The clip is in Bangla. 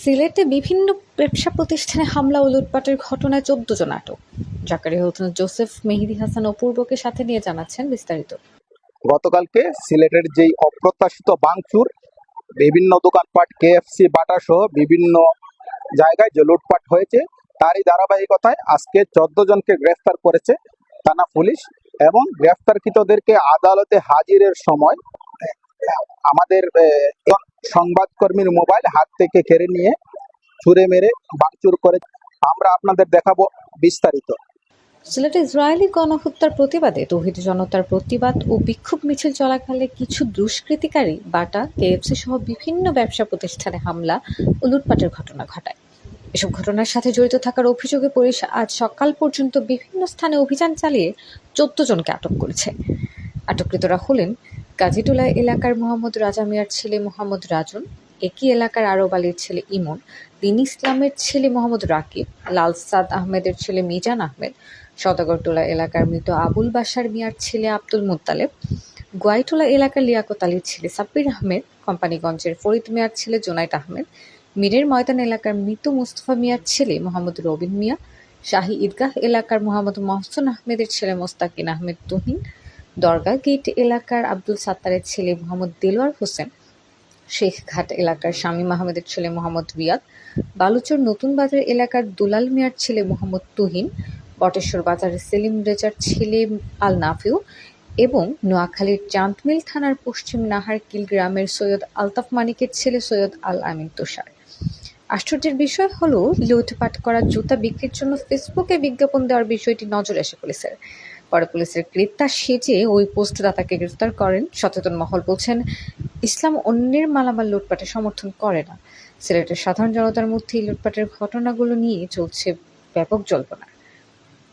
সিলেটে বিভিন্ন ব্যবসা প্রতিষ্ঠানে হামলা ও লুটপাটের ঘটনায় চোদ্দ জন আটক। জাকারি হোসেন জোসেফ মেহেদি হাসান অপূর্বকে সাথে নিয়ে জানাচ্ছেন বিস্তারিত। গতকালকে সিলেটের যেই অপ্রত্যাশিত বাংচুর, বিভিন্ন দোকানপাট, কেএফসি বাটা সহ বিভিন্ন জায়গায় যে লুটপাট হয়েছে, তারই ধারাবাহিকতায় আজকে চোদ্দ জনকে গ্রেফতার করেছে থানা পুলিশ এবং গ্রেফতারকৃতদেরকে আদালতে হাজিরের সময়, আমাদের সংবাদকর্মীর মোবাইল হাত থেকে কেড়ে নিয়ে ছুঁড়ে মেরে বাংচুর করে আমরা আপনাদের দেখাবো বিস্তারিত। সিলেটে ইসরায়েলি গণহত্যার প্রতিবাদে তৌহিদ জনতার প্রতিবাদ ও বিক্ষোভ মিছিল চলাকালে কিছু দুষ্কৃতিকারী বাটা, কেএফসি সহ বিভিন্ন ব্যবসা প্রতিষ্ঠানে হামলা ও লুটপাটের ঘটনা ঘটায়। এসব ঘটনার সাথে জড়িত থাকার অভিযোগে পুলিশ আজ সকাল পর্যন্ত বিভিন্ন স্থানে অভিযান চালিয়ে চোদ্দ জনকে আটক করেছে। আটককৃতরা হলেন গাজীটোলা এলাকার মোহাম্মদ রাজা মিয়ার ছেলে মোহাম্মদ রাজন, একই এলাকার আরব আলীর ছেলে ইমন, দিন ইসলামের ছেলে মোহাম্মদ রাকিব, লাল সাদ আহমেদের ছেলে মিজান আহমেদ সদাগরটোলা এলাকার মৃত আবুল বাশার মিয়ার ছেলে আব্দুল মুত্তালেব, গোয়াইটোলা এলাকার লিয়াকত আলীর ছেলে সাব্বির আহমেদ, কোম্পানিগঞ্জের ফরিদ মিয়ার ছেলে জোনাইদ আহমেদ, মীরের ময়দান এলাকার মৃত মুস্তফা মিয়ার ছেলে মোহাম্মদ রবিন মিয়া, শাহী ঈদগাহ এলাকার মোহাম্মদ মহসুন আহমেদের ছেলে মোস্তাকিন আহমেদ তুহিন দরগা গেট এলাকার আব্দুল সাত্তারের ছেলে মোহাম্মদ দেলোয়ার হোসেন শেখঘাট এলাকার শামীম আহমেদের ছেলে মোহাম্মদ রিয়াদ, বালুচর নতুন বাজার এলাকার দুলাল মিয়ার ছেলে মোহাম্মদ তুহিন, বটেশ্বর বাজারের সেলিম রেজার ছেলে আল নাফিউ এবং নোয়াখালীর চাঁদমিল থানার পশ্চিম নাহারকিল গ্রামের সৈয়দ আলতাফ মানিকের ছেলে সৈয়দ আল আমিন তুষার। আশ্চর্যের বিষয় হলো, লুটপাট করা জুতা বিক্রির জন্য ফেসবুকে বিজ্ঞাপন দেওয়ার বিষয়টি নজরে আসে পুলিশের পরে পুলিশের গ্রেপ্তার সেজে ওই পোস্টদাতাকে গ্রেফতার করেন। সচেতন মহল বলছেন, ইসলাম অন্যের মালামাল লুটপাটে সমর্থন করে না। সিলেটের সাধারণ জনতার মধ্যে লুটপাটের ঘটনাগুলো নিয়ে চলছে ব্যাপক জল্পনা।